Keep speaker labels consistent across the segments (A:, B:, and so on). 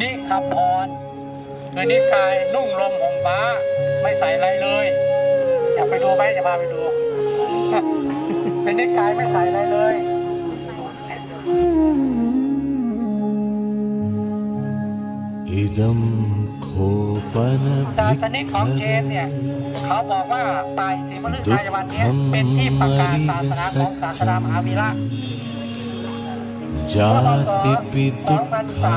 A: นิคำพรคือนิกายนุ่งลมห่มฟ้า ไม่ใส่อะไรเลย อยากไปดูไหมจะพาไปดู เป็นนิกายไม่ใส่อะไรเลย
B: อิดัมโคปนะ
A: ศาสนิกของเจนเนี่ย เขาบอกว่าตายสีมฤตายวันนี้เป็นที่ประกาศศาสนาของศาสนามหาวิระจาติปิตุขา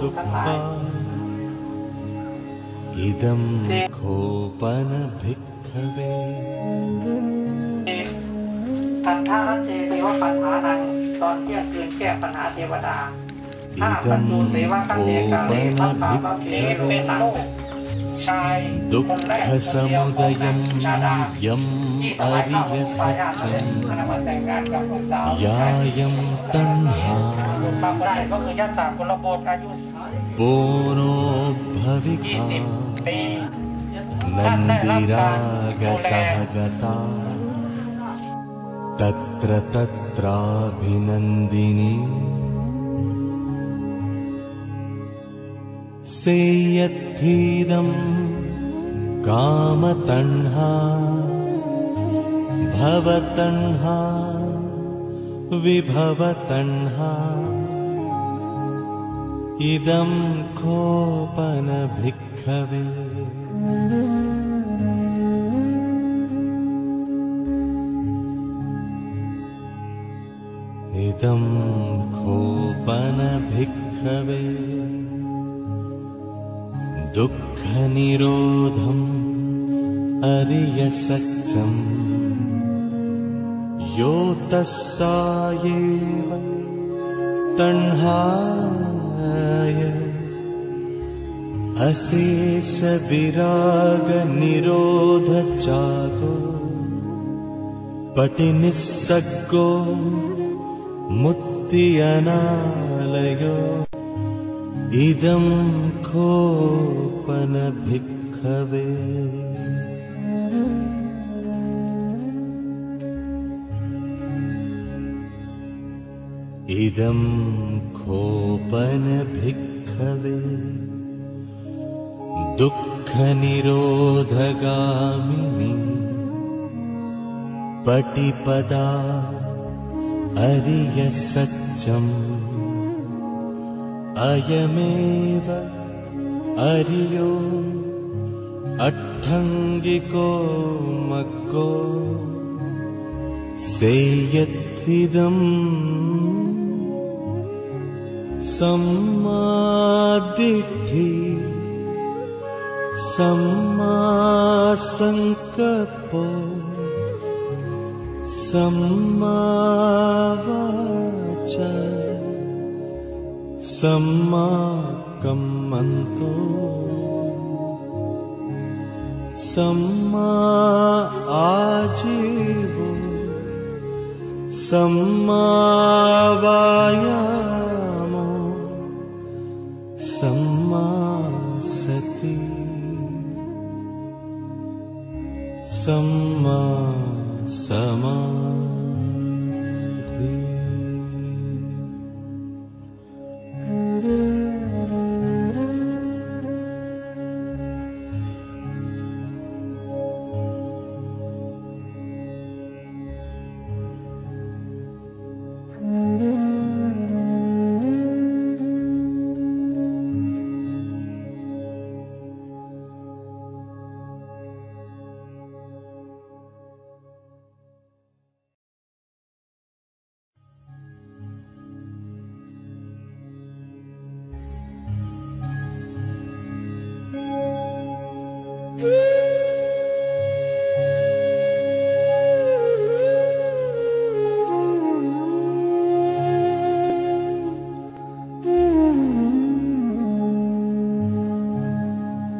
B: दुःखा इदं खोपनभिक्खवे
A: ทันท่าเจเทวปัญหานังตอนเที่ยงคืนแก้ปัญหาเทวดา इदं भोपनभिभरम्
B: दुःखसमुदयं यम्
A: अरिवसचम्
B: यायं तन्हा
A: पोरो
B: भविका नन्दिरागसहगता तत्र तत्राभिनन्दिनी सेयत्थीदं कामतण्हा भवतण्हा विभवतण्हा इदं कोपनभिक्खवे। इदं खोपनभिक्खवे दुःखनिरोधम् अरियसच्चम् यो तस्सायेव तण्हाय अशेष विरागनिरोधचागो पटिनिस्सग्गो मुक्तियनालयो इदं खोपनभिक्खवे इदं खोपनभिक्खवे दुःखनिरोधगामिनी। पटिपदा अरियसच्चम् अयमेव अरियो अट्ठङ्गिको मग्गो सेयत्थिदम् सम्मादिठि सम्मासङ्कपो सम्मावाच सम्मा आजीवो। सम्मावायामो सम्मा सति। सम्मा समा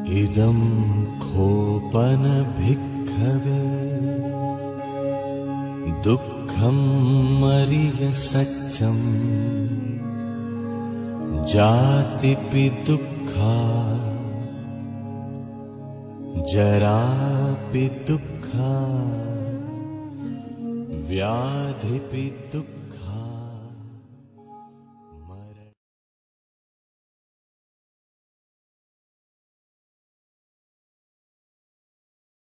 B: इदं खोपनभिक्खवे दुःखं मरियसच्चम् जातिपि दुःखा। जरापि दुःखा। व्याधिपि दुःख।